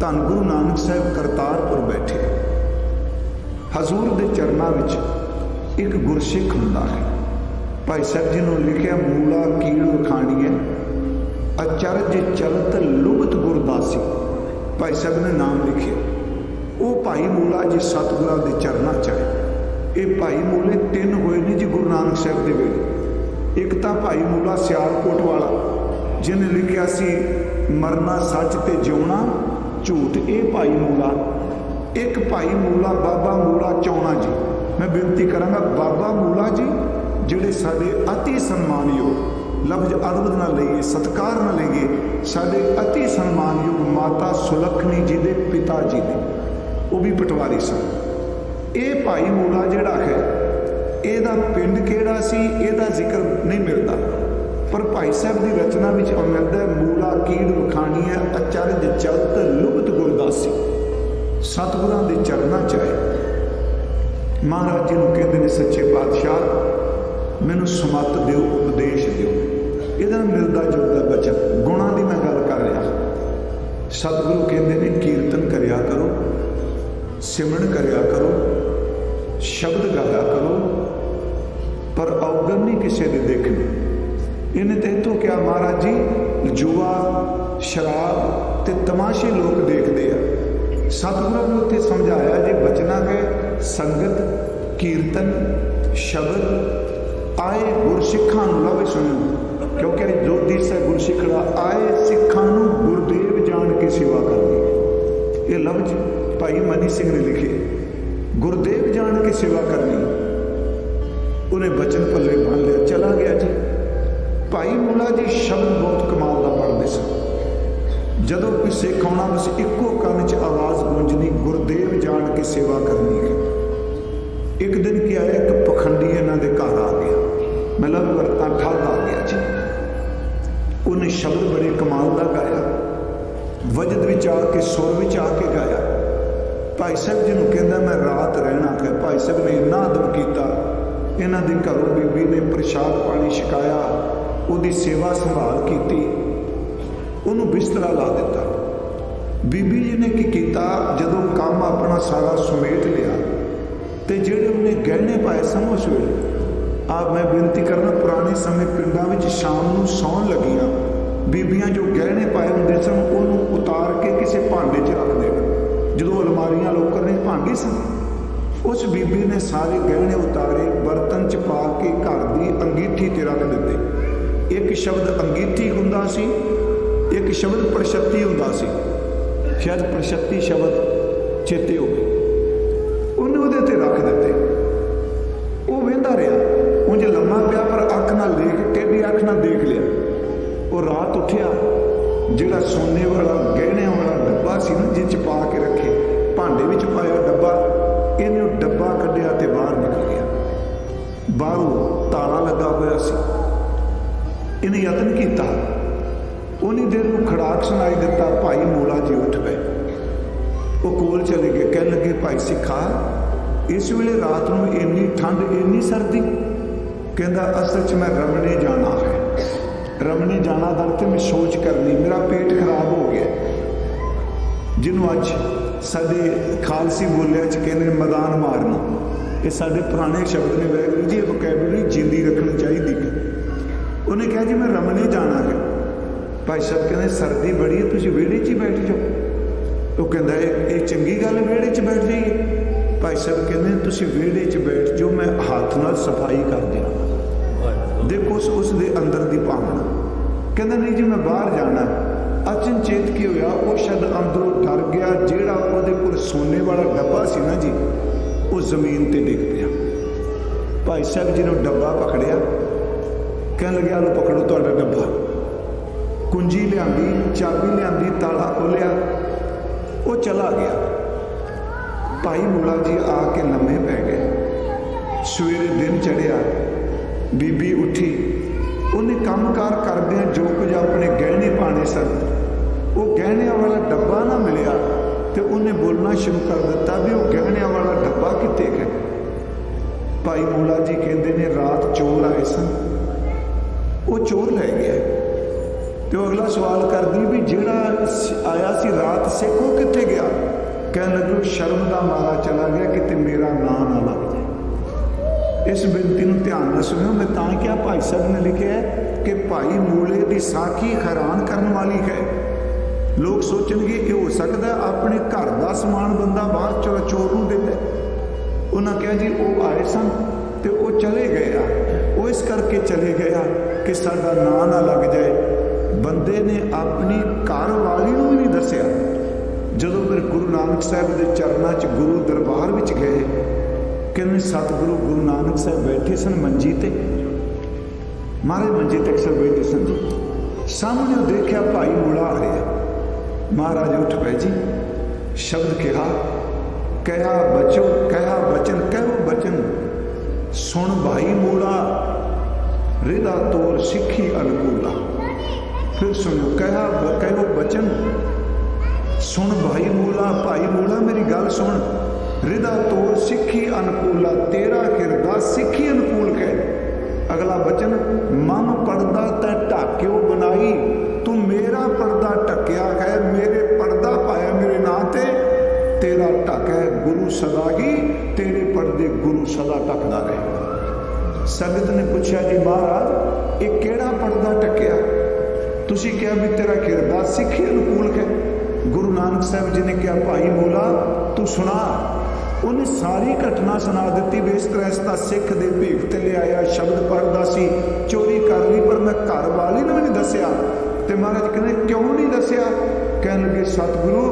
ਧੰਨ ਗੁਰੂ ਨਾਨਕ ਸਾਹਿਬ ਕਰਤਾਰਪੁਰ ਬੈਠੇ। ਹਜ਼ੂਰ ਦੇ ਚਰਨਾਂ ਵਿੱਚ ਇੱਕ ਗੁਰਸਿੱਖ ਹੁੰਦਾ ਹੈ। ਭਾਈ ਸਾਹਿਬ ਜੀ ਨੂੰ ਲਿਖਿਆ ਮੂਲਾ ਕੀੜ ਹੈ ਅਚਰਜ ਚਲਤ ਲੁਬਤ ਗੁਰਦਾਸੀ। ਭਾਈ ਸਾਹਿਬ ਨੇ ਨਾਮ ਲਿਖਿਆ। ਉਹ ਭਾਈ ਮੂਲਾ ਜੀ ਸਤਿਗੁਰਾਂ ਦੇ ਚਰਨਾਂ ਚ ਆਏ। ਇਹ ਭਾਈ ਮੂਲੇ ਤਿੰਨ ਹੋਏ ਨੇ ਜੀ ਗੁਰੂ ਨਾਨਕ ਸਾਹਿਬ ਦੇ ਵੇਲੇ। ਇੱਕ ਤਾਂ ਭਾਈ ਮੂਲਾ ਸਿਆਲਕੋਟ ਵਾਲਾ, ਜਿਹਨੇ ਲਿਖਿਆ ਸੀ, ਮਰਨਾ ਸੱਚ ਤੇ ਜਿਉਣਾ ਝੂਠ, ਇਹ ਭਾਈ ਮੂਲਾ, ਇੱਕ ਭਾਈ ਮੂਲਾ, ਬਾਬਾ ਮੂਲਾ ਚੌਣਾ ਜੀ। ਮੈਂ ਬੇਨਤੀ ਕਰਾਂਗਾ, ਬਾਬਾ ਮੂਲਾ ਜੀ, ਜਿਹੜੇ ਸਾਡੇ ਅਤੀ ਸਨਮਾਨਯੋਗ, ਲਫ਼ਜ਼ ਅਦਬ ਨਾਲ ਲਈਏ, ਸਤਕਾਰ ਨਾਲ ਲਈਏ, ਸਾਡੇ ਅਤੀ ਸਨਮਾਨਯੋਗ ਮਾਤਾ ਸੁਲੱਖਣੀ ਜੀ ਦੇ ਪਿਤਾ ਜੀ ਨੇ, ਉਹ ਵੀ ਪਟਵਾਰੀ ਸਨ। ਇਹ ਭਾਈ ਮੂਲਾ ਜਿਹੜਾ ਹੈ, ਇਹਦਾ ਪਿੰਡ ਕਿਹੜਾ ਸੀ? ਇਹਦਾ ਜ਼ਿਕਰ ਨਹੀਂ ਮਿਲਦਾ। ਪਰ ਭਾਈ ਸਾਹਿਬ ਦੀ ਰਚਨਾ ਵਿੱਚ ਮਿਲਦਾ ਹੈ, ਮੂਲਾ ਕੀੜ ਵਖਾਣੀ ਅਚਰਜ ਚਲਤ ਲੁਬਤ ਗੁਰਦਾਸੀ। ਸਤਿਗੁਰਾਂ ਦੇ ਚਰਨਾਂ ਚ ਆਏ ਮਹਾਰਾਜ ਜੀ ਨੂੰ ਕਹਿੰਦੇ ਨੇ ਸੱਚੇ ਪਾਤਸ਼ਾਹ ਮੈਨੂੰ ਸਮਤ ਦਿਓ ਉਪਦੇਸ਼ ਦਿਓ। ਇਹਦਾ ਮਿਲਦਾ ਜੁਲਦਾ ਬਚਨ। ਗੁਣਾਂ ਦੀ ਮੈਂ ਗੱਲ ਕਰ ਰਿਹਾ। ਸਤਿਗੁਰੂ ਕਹਿੰਦੇ ਨੇ ਕੀਰਤਨ ਕਰਿਆ ਕਰੋ ਸਿਮਰਨ ਕਰਿਆ ਕਰੋ ਸ਼ਬਦ ਗਾਇਆ ਕਰੋ ਪਰ ਔਗਣ ਨਹੀਂ ਕਿਸੇ ਦੇ ਦੇਖਣੀ। ਇਹਨੇ ਤੇ ਤੋਂ ਕਿਹਾ, ਮਹਾਰਾਜ ਜੀ, ਜੁਆ, ਸ਼ਰਾਬ ਤੇ ਤਮਾਸ਼ੇ ਲੋਕ ਦੇਖਦੇ ਆ। ਸਤਿਗੁਰਾਂ ਨੇ ਉੱਥੇ ਸਮਝਾਇਆ ਜੇ ਬਚਨਾ ਹੈ ਸੰਗਤ, ਕੀਰਤਨ, ਸ਼ਬਦ, ਆਏ ਗੁਰਸਿੱਖਾਂ ਨੂੰ ਲਵੇ ਸੁਣੋ ਕਿਉਂਕਿ ਜੋ ਦਿਸ ਹੈ ਗੁਰਸਿੱਖੜਾ ਆਏ ਸਿੱਖਾਂ ਨੂੰ ਗੁਰਦੇਵ ਜਾਣ ਕੇ ਸੇਵਾ ਕਰਨੀ ਇਹ ਲਫ਼ਜ਼ ਭਾਈ ਮਨੀ ਸਿੰਘ ਨੇ ਲਿਖੇ। ਗੁਰਦੇਵ ਜਾਣ ਕੇ ਸੇਵਾ ਕਰਨੀ। ਉਹਨੇ ਬਚਨ ਭੱਲੇ ਬੰਨ ਲਿਆ, ਚਲਾ ਗਿਆ ਜੀ। ਭਾਈ ਮੁੱਲਾ ਜੀ ਸ਼ਬਦ ਬਹੁਤ ਕਮਾਲ ਦਾ ਪੜ੍ਹਦੇ ਸਨ। ਜਦੋਂ ਕੋਈ ਸਿੱਖ ਆਉਣਾ ਬਸ ਇੱਕੋ ਕੰਨ 'ਚ ਆਵਾਜ਼ ਗੂੰਜਣੀ, ਗੁਰਦੇਵ ਜਾਣ ਕੇ ਸੇਵਾ ਕਰਨੀ ਹੈ। ਇੱਕ ਦਿਨ ਕੀ ਆਇਆ ਇੱਕ ਪਖੰਡੀ ਇਹਨਾਂ ਦੇ ਘਰ ਆ ਗਿਆ। ਮਤਲਬ ਵਰਤਾਂ ਠੱਗ ਆ ਗਿਆ ਜੀ। ਉਹਨੇ ਸ਼ਬਦ ਬੜੇ ਕਮਾਲ ਦਾ ਗਾਇਆ। ਵਜਦ ਵਿੱਚ ਆ ਕੇ, ਸੁਰ ਵਿੱਚ ਆ ਕੇ ਗਾਇਆ। ਭਾਈ ਸਾਹਿਬ ਜੀ ਨੂੰ ਕਹਿੰਦਾ, ਮੈਂ ਰਾਤ ਰਹਿਣਾ ਕਿ ਭਾਈ ਸਾਹਿਬ ਨੇ ਇੰਨਾ ਅਦਬ ਕੀਤਾ। ਇਹਨਾਂ ਦੇ ਘਰੋਂ ਬੀਬੀ ਨੇ ਪ੍ਰਸ਼ਾਦ ਪਾਣੀ ਛਕਾਇਆ। ਉਹਦੀ ਸੇਵਾ ਸੰਭਾਲ ਕੀਤੀ। ਉਹਨੂੰ ਬਿਸਤਰਾ ਲਾ ਦਿੱਤਾ। ਬੀਬੀ ਜੀ ਨੇ ਕੀ ਕੀਤਾ? ਜਦੋਂ ਕੰਮ ਆਪਣਾ ਸਾਰਾ ਸਮੇਟ ਲਿਆ ਤੇ ਜਿਹੜੇ ਉਹਨੇ ਗਹਿਣੇ ਪਾਏ ਸਨ ਉਸ ਵੇਲੇ ਆ ਮੈਂ ਬੇਨਤੀ ਕਰਨਾ, ਪੁਰਾਣੇ ਸਮੇਂ ਪਿੰਡਾਂ ਵਿੱਚ ਸ਼ਾਮ ਨੂੰ ਸੌਣ ਲੱਗੀਆਂ। ਬੀਬੀਆਂ ਜੋ ਗਹਿਣੇ ਪਾਏ ਹੁੰਦੇ ਸਨ, ਉਹਨੂੰ ਉਤਾਰ ਕੇ ਕਿਸੇ ਭਾਂਡੇ 'ਚ ਰੱਖ ਦੇਣਾ। ਜਦੋਂ ਅਲਮਾਰੀਆਂ ਲੋਕਰ ਨੇ ਭਾਂਡੇ ਸਨ, ਉਸ ਬੀਬੀ ਨੇ ਸਾਰੇ ਗਹਿਣੇ ਉਤਾਰੇ, ਬਰਤਨ 'ਚ ਪਾ ਕੇ ਘਰ ਦੀ ਅੰਗੀਠੀ ਤੇ ਰੱਖ ਦਿੱਤੇ। ਇੱਕ ਸ਼ਬਦ ਅੰਗੀਠੀ ਹੁੰਦਾ ਸੀ, ਇੱਕ ਸ਼ਬਦ ਪ੍ਰਸ਼ਤੀ ਹੁੰਦਾ ਸੀ। ਸ਼ਾਇਦ ਪ੍ਰਸ਼ਤੀ ਸ਼ਬਦ ਚੇਤੇ ਹੋ ਗਏ। ਉਹਨੇ ਉਹਦੇ ਤੇ ਰੱਖ ਦਿੱਤੇ। ਉਹ ਵੇਂਦਾ ਰਿਹਾ। ਉਂਝ ਲੰਮਾ ਪਿਆ, ਪਰ ਅੱਖ ਨਾਲ ਦੇਖ ਟੇਢੀ ਅੱਖ ਨਾਲ ਦੇਖ ਲਿਆ। ਉਹ ਰਾਤ ਉੱਠਿਆ। ਜਿਹੜਾ ਸੋਨੇ ਵਾਲਾ ਗਹਿਣਿਆਂ ਵਾਲਾ ਡੱਬਾ ਸੀ ਨਾ, ਜਿਹ ਚ ਪਾ ਕੇ ਰੱਖੇ। ਭਾਂਡੇ ਵਿੱਚ ਪਾਇਆ ਡੱਬਾ, ਇਹਨੇ ਉਹ ਡੱਬਾ ਕੱਢਿਆ ਤੇ ਬਾਹਰ ਨਿਕਲ ਗਿਆ। ਬਾਹਰੋਂ ਤਾਲਾ ਲੱਗਾ ਹੋਇਆ ਸੀ। ਇਹਨੇ ਯਤਨ ਕੀਤਾ। ਉਹਨੀ ਦੇਰ ਨੂੰ ਖੜਾਕ ਸੁਣਾਈ ਦਿੱਤਾ, ਭਾਈ ਮੋਲਾ ਜੀ, ਉੱਠ ਪਏ। ਉਹ ਕੋਲ ਚਲੇ ਗਏ। ਕਹਿਣ ਲੱਗੇ, ਭਾਈ ਸਿੱਖਾ, ਇਸ ਵੇਲੇ ਰਾਤ ਨੂੰ ਇੰਨੀ ਠੰਡ, ਇੰਨੀ ਸਰਦੀ? ਕਹਿੰਦਾ, ਅਸਲ 'ਚ ਮੈਂ ਰਮਣੇ ਜਾਣਾ ਹੈ। ਰਮਣੇ ਜਾਣਾ ਦਰ ਤੇ ਮੈਂ ਸੋਚ ਕਰਨੀ, ਮੇਰਾ ਪੇਟ ਖਰਾਬ ਹੋ ਗਿਆ। ਜਿਹਨੂੰ ਅੱਜ ਸਾਡੇ ਖਾਲਸੀ ਬੋਲਿਆ ਚ ਕਹਿੰਦੇ ਮੈਦਾਨ ਮਾਰਨਾ। ਇਹ ਸਾਡੇ ਪੁਰਾਣੇ ਸ਼ਬਦ ਨੇ, ਵੈਗਰੂ ਜੀ ਵੋਕੈਬਲਰੀ ਜਿੰਦੀ ਰੱਖਣੀ ਚਾਹੀਦੀ। ਉਹਨੇ ਕਿਹਾ ਜੀ ਮੈਂ ਰਮਣੇ ਜਾਣਾ ਹੈ। ਭਾਈ ਸਾਹਿਬ ਕਹਿੰਦੇ ਸਰਦੀ ਬੜੀ ਹੈ ਤੁਸੀਂ ਵਿਹੜੇ 'ਚ ਹੀ ਬੈਠ ਜਾਓ। ਉਹ ਕਹਿੰਦਾ ਇਹ ਚੰਗੀ ਗੱਲ ਵਿਹੜੇ 'ਚ ਬੈਠ ਜਾਈਏ? ਭਾਈ ਸਾਹਿਬ ਕਹਿੰਦੇ ਤੁਸੀਂ ਵਿਹੜੇ 'ਚ ਬੈਠ ਜਾਓ ਮੈਂ ਹੱਥ ਨਾਲ ਸਫ਼ਾਈ ਕਰ ਦਿਆਂ। ਦੇਖੋ ਉਸ ਉਸ ਦੇ ਅੰਦਰ ਦੀ ਭਾਵਨਾ। ਕਹਿੰਦਾ ਨਹੀਂ ਜੀ ਮੈਂ ਬਾਹਰ ਜਾਣਾ ਅਚਨ ਚੇਤ ਕੀ ਹੋਇਆ ਉਹ ਸ਼ਦ ਅੰਦਰੋਂ ਡਰ ਗਿਆ ਜਿਹੜਾ ਉਹਦੇ ਕੋਲ ਸੋਨੇ ਵਾਲਾ ਡੱਬਾ ਸੀ ਨਾ ਜੀ ਉਹ ਜ਼ਮੀਨ ਤੇ ਡਿੱਗ ਪਿਆ। ਭਾਈ ਸਾਹਿਬ ਜੀ ਨੇ ਡੱਬਾ ਪਕੜਿਆ। ਕਹਿਣ ਲੱਗਿਆ ਲੋ ਪਕੜੋ ਤੁਹਾਡਾ ਡੱਬਾ। ਕੁੰਜੀ ਲਿਆਂਦੀ, ਚਾਬੀ ਲਿਆਂਦੀ, ਤਾਲਾ ਖੋਲਿਆ ਉਹ ਚਲਾ ਗਿਆ। ਭਾਈ ਮੂਲਾ ਜੀ ਆ ਕੇ ਲੰਮੇ ਪੈ ਗਏ। ਸਵੇਰੇ ਦਿਨ ਚੜਿਆ ਬੀਬੀ ਉੱਠੀ। ਉਹਨੇ ਕੰਮਕਾਰ ਕਰਦਿਆਂ ਜੋ ਕੁਝ ਆਪਣੇ ਗਹਿਣੇ ਪਾਣੇ ਸਨ। ਉਹ ਗਹਿਣਿਆਂ ਵਾਲਾ ਡੱਬਾ ਨਾ ਮਿਲਿਆ ਤੇ ਉਹਨੇ ਬੋਲਣਾ ਸ਼ੁਰੂ ਕਰ ਦਿੱਤਾ ਵੀ ਉਹ ਗਹਿਣਿਆਂ ਵਾਲਾ ਡੱਬਾ ਕਿੱਥੇ ਹੈ? ਭਾਈ ਮੂਲਾ ਜੀ ਕਹਿੰਦੇ ਨੇ, ਰਾਤ ਚੋਰ ਆਏ ਸਨ। ਉਹ ਚੋਰ ਲੈ ਗਿਆ। ਤੇ ਉਹ ਅਗਲਾ ਸਵਾਲ ਕਰਦੀ ਵੀ ਜਿਹੜਾ ਆਇਆ ਸੀ ਰਾਤ, ਸਿੱਖ ਉਹ ਕਿੱਥੇ ਗਿਆ? ਕਹਿਣ ਲੱਗੋ ਸ਼ਰਮ ਦਾ ਮਾਰਾ ਚਲਾ ਗਿਆ ਕਿਤੇ ਮੇਰਾ ਨਾਂ ਨਾ ਲੱਗ ਜਾਏ। ਇਸ ਬੇਨਤੀ ਨੂੰ ਧਿਆਨ ਨਾਲ ਸੁਣਿਓ, ਮੈਂ ਤਾਂ ਕਿਹਾ ਭਾਈ ਸਾਹਿਬ ਨੇ ਲਿਖਿਆ ਕਿ ਭਾਈ ਮੂਲੇ ਦੀ ਸਾਖੀ ਹੈਰਾਨ ਕਰਨ ਵਾਲੀ ਹੈ। ਲੋਕ ਸੋਚਣਗੇ ਇਹ ਹੋ ਸਕਦਾ ਆਪਣੇ ਘਰ ਦਾ ਸਮਾਨ ਬੰਦਾ ਬਾਹਰ ਚੋਰ ਨੂੰ ਦਿੰਦਾ ਹੈ। ਉਹਨਾਂ ਕਿਹਾ ਜੀ, ਉਹ ਆਏ ਸਨ। ਤੇ ਉਹ ਚਲੇ ਗਏ ਆ। ਉਹ ਇਸ ਕਰਕੇ ਚਲੇ ਗਏ ਆ ਕਿ ਸਾਡਾ ਨਾਂ ਨਾ ਲੱਗ ਜਾਏ। ਬੰਦੇ ਨੇ ਆਪਣੀ ਘਰ ਵਾਲੀ ਨੂੰ ਵੀ ਨਹੀਂ ਦੱਸਿਆ। ਜਦੋਂ ਫਿਰ ਗੁਰੂ ਨਾਨਕ ਸਾਹਿਬ ਦੇ ਚਰਨਾਂ 'ਚ ਗੁਰੂ ਦਰਬਾਰ ਵਿੱਚ ਗਏ, ਕਹਿੰਦੇ ਸਤਿਗੁਰੂ ਗੁਰੂ ਨਾਨਕ ਸਾਹਿਬ ਬੈਠੇ ਸਨ ਮੰਜੀ ਤੇ। ਮਹਾਰਾਜ ਮੰਜੀ ਤੇ ਅਕਸਰ ਬੈਠੇ ਸਨ। ਸਾਹਮਣੇ ਉਹ ਦੇਖਿਆ ਭਾਈ ਮੁੜਾ ਆ ਰਿਹਾ। ਮਹਾਰਾਜ ਉੱਠ ਪਏ ਜੀ। ਸ਼ਬਦ ਕਿਹਾ, ਕਹਿਆ ਬਚੋ, ਕਹਿਆ ਬਚਨ, ਕਹਿਓ ਬਚਨ। ਸੁਣ ਭਾਈ ਮੂੜਾ ਰਿਦਾ ਤੋਰ ਸਿੱਖੀ ਅਨਕੂਲਾ। ਫਿਰ ਸੁਣੋ ਕਹਿਆ ਬ- ਕਹਿਓ ਬਚਨ, ਸੁਣ ਭਾਈ ਮੂਲਾ ਭਾਈ ਮੂਲਾ ਮੇਰੀ ਗੱਲ ਸੁਣ। ਰਿਦਾ ਤੋਰ ਸਿੱਖੀ ਅਨਕੂਲਾ, ਤੇਰਾ ਕਿਰਦਾ ਸਿੱਖੀ ਅਨਕੂਲ ਕਹਿ। ਅਗਲਾ ਬਚਨ, ਮਨ ਪਰਦਾ ਤੈ ਢਾਕਿਓ ਬਣਾਈ, ਤੂੰ ਮੇਰਾ ਪਰਦਾ ਢੱਕਿਆ ਹੈ, ਮੇਰੇ ਪਰਦਾ ਪਾਇਆ ਮੇਰੇ ਨਾਂ ਤੇ। ਤੇਰਾ ਢੱਕ ਹੈ ਗੁਰੂ ਸਦਾ ਹੀ, ਤੇਰੇ ਪਰਦੇ ਗੁਰੂ ਸਦਾ ਢੱਕਦਾ ਰਹੇ। ਸੰਗਤ ਨੇ ਪੁੱਛਿਆ, ਜੀ ਮਹਾਰਾਜ, ਇਹ ਕਿਹੜਾ ਪਰਦਾ ਟੱਕਿਆ? ਤੁਸੀਂ ਕਿਹਾ ਵੀ ਤੇਰਾ ਕਿਰਦਾਰ ਸਿੱਖੀ ਅਨੁਕੂਲ ਹੈ। ਗੁਰੂ ਨਾਨਕ ਸਾਹਿਬ ਜੀ ਨੇ ਕਿਹਾ, ਭਾਈ ਬੋਲਾ ਤੂੰ ਸੁਣਾ। ਉਹਨੇ ਸਾਰੀ ਘਟਨਾ ਸੁਣਾ ਦਿੱਤੀ ਵੀ ਇਸ ਤਰ੍ਹਾਂ ਇਸ ਦਾ ਸਿੱਖ ਦੇ ਭੀਖ ਤੇ ਲਿਆਇਆ, ਸ਼ਬਦ ਪੜਦਾ ਸੀ, ਚੋਰੀ ਕਰ ਲਈ, ਪਰ ਮੈਂ ਘਰ ਵਾਲੀ ਨੂੰ ਵੀ ਨਹੀਂ ਦੱਸਿਆ। ਤੇ ਮਹਾਰਾਜ ਕਹਿੰਦੇ, ਕਿਉਂ ਨਹੀਂ ਦੱਸਿਆ? ਕਹਿਣ ਲੱਗੇ, ਸਤਿਗੁਰੂ,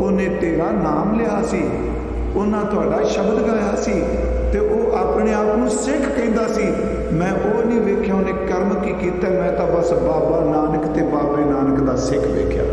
ਉਹਨੇ ਤੇਰਾ ਨਾਮ ਲਿਆ ਸੀ। ਉਹਨਾਂ ਤੁਹਾਡਾ ਸ਼ਬਦ ਗਾਇਆ ਸੀ ਤੇ ਉਹ ਕੀਤਾ ਮੈਂ ਤਾਂ ਬਸ ਬਾਬਾ ਨਾਨਕ ਤੇ ਬਾਬੇ ਨਾਨਕ ਦਾ ਸਿੱਖ ਵੇਖਿਆ।